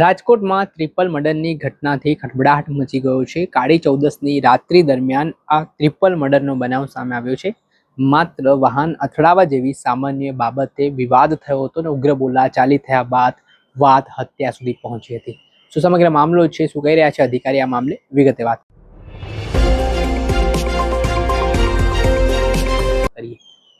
રાજકોટમાં ત્રિપલ મર્ડરની ઘટનાથી ખળભળાટ મચી ગયો છે. કાળી ચૌદસની રાત્રિ દરમિયાન આ ત્રિપલ મર્ડરનો બનાવ સામે આવ્યો છે. માત્ર વાહન અથડાવા જેવી સામાન્ય બાબતે વિવાદ થયો હતો અને ઉગ્ર બોલાચાલી થયા બાદ વાત હત્યા સુધી પહોંચી હતી. શું સમગ્ર મામલો છે? શું કહી રહ્યા છે અધિકારી આ મામલે? વિગતે વાત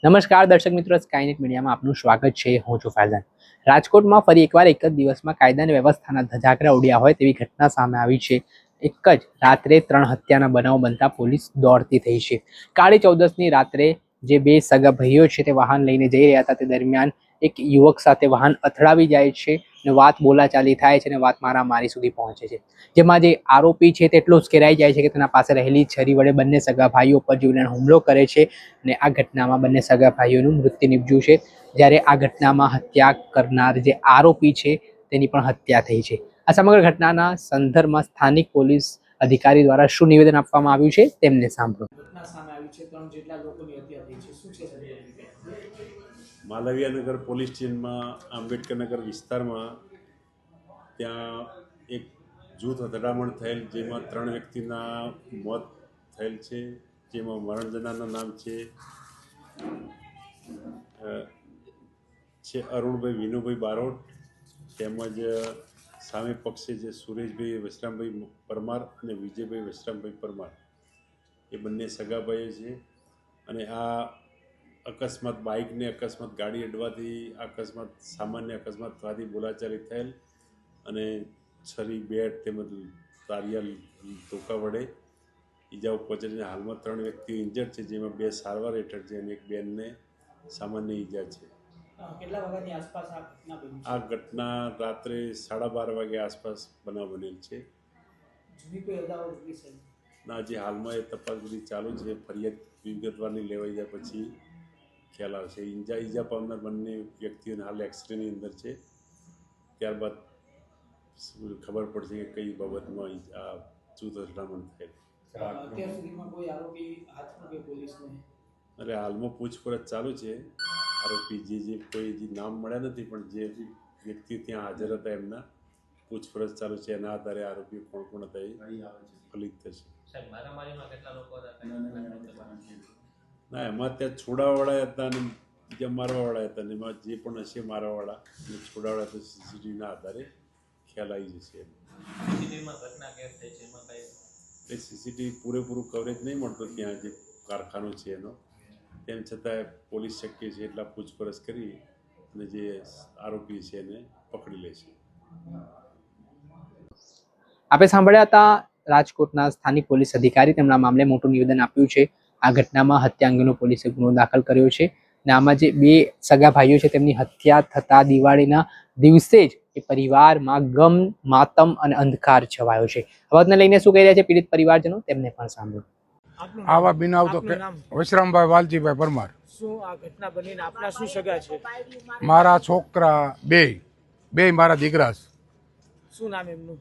નમસ્કાર દર્શક મિત્રો સ્કાયનેટ મીડિયામાં આપનું સ્વાગત છે. હું છું ફૈઝાન રાજકોટમાં ફરી એકવાર એક જ દિવસમાં કાયદા અને વ્યવસ્થાના ધજાકરા ઉડ્યા હોય તેવી ઘટના સામે આવી છે. એક જ રાત્રે ત્રણ હત્યાના બનાવ બનતા પોલીસ દોડતી થઈ છે. કાળી ચૌદસની રાત્રે જે બે સગા ભાઈઓ છે તે વાહન લઈને જઈ રહ્યા હતા, તે દરમિયાન એક યુવક સાથે વાહન અથડાવી જાય છે. અને વાત બોલાચાલી થાય છે અને વાત મારા મારી સુધી પહોંચે છે. જેમાં જે આરોપી છે તેટલો ઉશ્કેરાઈ જાય છે કે તેના પાસે રહેલી છરી વડે બંને સગા ભાઈઓ પર જીવલેણ હુમલો કરે છે અને આ ઘટનામાં બંને સગા ભાઈઓનું મૃત્યુ નિપજ્યું છે. જ્યારે આ ઘટનામાં હત્યા કરનાર જે આરોપી છે તેની પણ હત્યા થઈ છે. આ સમગ્ર ઘટનાના સંદર્ભમાં સ્થાનિક પોલીસ અધિકારી દ્વારા શું નિવેદન આપવામાં આવ્યું છે તેમને સાંભળો. ઘટના સામે આવી છે. ત્રણ જેટલા લોકોની હત્યા થઈ છે. શું છે? માલવીયાનગર પોલીસ સ્ટેશનમાં, આંબેડકરનગર વિસ્તારમાં ત્યાં એક જૂથ અથડામણ થયેલ, જેમાં ત્રણ વ્યક્તિના મોત થયેલ છે, જેમાં મરણ જનારના નામ છે છે અરુણભાઈ, વિનુભાઈ બારોટ, તેમજ સામે પક્ષે જે સુરેશભાઈ વિશ્રામભાઈ પરમાર અને વિજયભાઈ વિશ્રામભાઈ પરમાર. એ બંને સગાભાઈઓ છે અને આ અકસ્માત બાઇકને અકસ્માત ગાડી અડવાથી અકસ્માત સામાન્ય અકસ્માત થવાથી બોલાચાલી થયેલ અને છરી બેટ તેમજ તારિયા ધોકા વડે ઈજાઓ પહોંચીને હાલમાં ત્રણ વ્યક્તિઓ ઇન્જર્ડ છે જેમાં બે સારવાર હેઠળ છે અને એક બેનને સામાન્ય ઈજા છે. આ ઘટના રાત્રે સાડા બાર વાગે આસપાસ બનાવ બનેલ છે. ના જે હાલમાં એ તપાસ બધી ચાલુ છે. ફરિયાદ વિગતવારની લેવાઈ જાય પછી ખ્યાલ આવશે ઈજા ઈજા પામનાર બંને વ્યક્તિઓને હાલ એક્સરેની અંદર છે. ત્યારબાદ ખબર પડશે કે કઈ બાબતમાં આ શું અથડામણ થયેલ અત્યાર સુધીમાં કોઈ આરોપી હાથમાં કે પોલીસને? અરે હાલમાં પૂછપરછ ચાલુ છે. આરોપી જે જે કોઈ જે નામ મળ્યા નથી પણ જે વ્યક્તિ ત્યાં હાજર હતા એમના પૂછપરછ ચાલુ છે. એના આધારે આરોપીઓ કોણ કોણ હતા એ ફલિત થશે. ના એમાં ત્યાં છોડાવાળા હતા અને બીજા મારવાવાળા હતા અને એમાં જે પણ હશે મારવાવાળા. અને છોડાવાળા તો સીસીટીવીના આધારે ખ્યાલ આવી જશે સીસીટીવીમાં ઘટના કેદ થઈ છે? એમાં કઈ એ સીસીટીવી પૂરેપૂરું કવરેજ નહીં મળતું ત્યાં જે કારખાનું છે એનો. તેમ છતાં પોલીસ શક્ય છે એટલા પૂછપરછ કરી અને જે આરોપી છે એને પકડી લે છે. આપણે સાંભળ્યા હતા રાજકોટના સ્થાનિક પોલીસ અધિકારી. તેમના મામલે મોટું નિવેદન આપ્યું છે. આ ઘટનામાં હત્યા અંગેનો પોલીસે ગુનો દાખલ કર્યો છે અને આમાં જે બે સગા ભાઈઓ છે તેમની હત્યા થતા દિવાળીના દિવસે જ એ પરિવારમાં ગમ માતમ અને અંધકાર છવાયો છે. અવાજને લઈને શું કહી રહ્યા છે પીડિત પરિવારજનો? તેમને પણ સાંભળો. આવા બિનાવ તો વિશ્રામભાઈ વાલજીભાઈ પરમાર. શું આ ઘટના બનીને આપના શું સગા છે? મારા છોકરા બે બે મારા દીકરા શું નામ એમનું?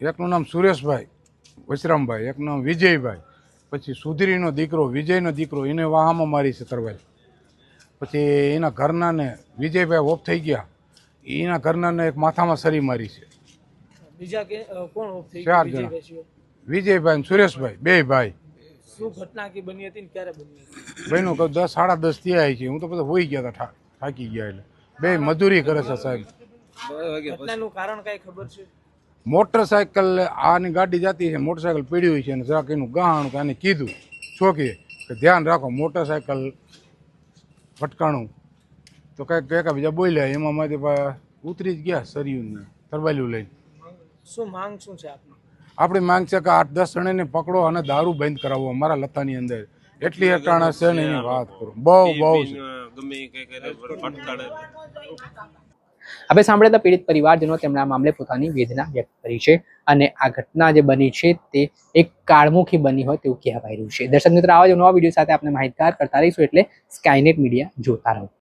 એકનું નામ સુરેશભાઈ વિશ્રામભાઈ એકનું નામ વિજયભાઈ. પછી સુધીરીનો દીકરો વિજયનો દીકરો એને વાહામાં મારી છે તરવાઈ. પછી એના ઘરનાને વિજયભાઈ ઓફ થઈ ગયા. એના ઘરનાને એક માથામાં સરી મારી છે. બીજા કે કોણ ઓફ થઈ ચાર જણા. વિજયભાઈ અને સુરેશભાઈ બે ભાઈ. શું ઘટના કે બની હતી ને ક્યારે બની હતી? બહેનો કહું દસ સાડા દસ આવી છે. હું તો બધા હોઈ ગયા હતા થાકી ગયા એટલે. બે મજૂરી કરે છે સાહેબ. ઘટનાનું કારણ કઈ ખબર છે? મોટરસાયકલ આની ગાડી જતી છે મોટરસાયકલ પીડી હોય છે અને જરાક એનું ગહાણું કે આને કીધું. છોકીએ કે ધ્યાન રાખો મોટરસાયકલ ભટકાણું. તો કંઈક કંઈક બીજા બોલ્યા એમાં મારી પા- ઉતરી જ ગયા સરિયું તરબાલ્યું લઈને. શું માંગ શું છે આપની? આપણી માંગ છે કે આઠ દસ જણાને પકડો અને દારૂ બંધ કરાવો અમારા લતાની અંદર. એટલી અટાણા છે ને એની વાત કરો. બહુ બહુ છે. આપણે સાંભળ્યા હતા પીડિત પરિવારજનો તેમના મામલે પોતાની વેદના વ્યક્ત કરી છે અને આ ઘટના જે બની છે તે એક કાળમુખી બની હોય તેવું કહેવાય રહ્યું છે. દર્શક મિત્રો, આવા જ નવા વીડિયો સાથે આપણે માહિતગાર કરતા રહીશું એટલે સ્કાયનેટ મીડિયા જોતા રહો.